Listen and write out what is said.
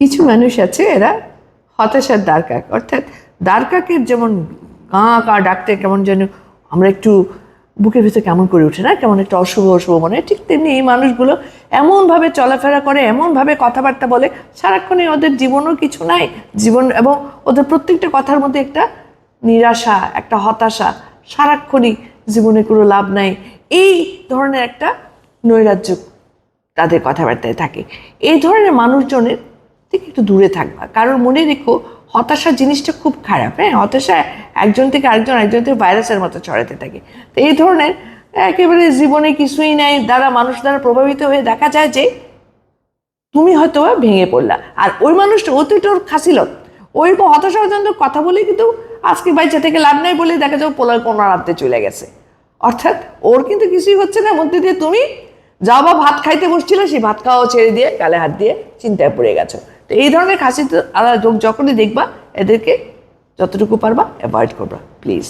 কিছু মানুষ আছে, এরা হতাশার দ্বারকাক। অর্থাৎ দ্বারকাকের যেমন কাঁ কাঁ ডাকতে কেমন যেন আমরা একটু বুকের ভিতরে কেমন করে উঠে না? কেমন একটা অশুভ অশুভ মনে হয়। ঠিক তেমনি এই মানুষগুলো এমনভাবে চলাফেরা করে, এমনভাবে কথাবার্তা বলে সারাক্ষণই ওদের জীবনও কিছু নাই। জীবন এবং ওদের প্রত্যেকটা কথার মধ্যে একটা নিরাশা, একটা হতাশা, সারাক্ষণই জীবনে কোনো লাভ নাই। এই ধরনের একটা নৈরাজ্য তাদের কথাবার্তায় থাকে। এই ধরনের মানুষজনের থেকে একটু দূরে থাকবা। কারণ মনে রেখো হতাশা জিনিসটা খুব খারাপ হ্যাঁ? হতাশা একজন থেকে আরেকজন একজন থেকে ভাইরাসের মতো ছড়াতে থাকে। তো এই ধরনের একেবারে জীবনে কিছুই নাই, দ্বারা মানুষ দ্বারা প্রভাবিত হয়ে দেখা যায় যে তুমি হয়তো ভেঙে পড়লা। আর ওই মানুষটা, ও তো একটু ওর খাসিল ওই হতাশা পর্যন্ত কথা বলে কিন্তু আজকে বাইচা থেকে লাভ নাই বলে দেখা যাও পোলার কোনো রাতে চলে গেছে। অর্থাৎ ওর কিন্তু কিছুই হচ্ছে না, মধ্যে দিয়ে তুমি যাও বা ভাত খাইতে বসছিল, সেই ভাত খাওয়া ছেড়ে দিয়ে গালে হাত দিয়ে চিন্তায় পড়ে গেছো। তো এই ধরনের খাসি আলাদা যখনই দেখবা এদেরকে যতটুকু পারবা অ্যাভয়েড করবা প্লিজ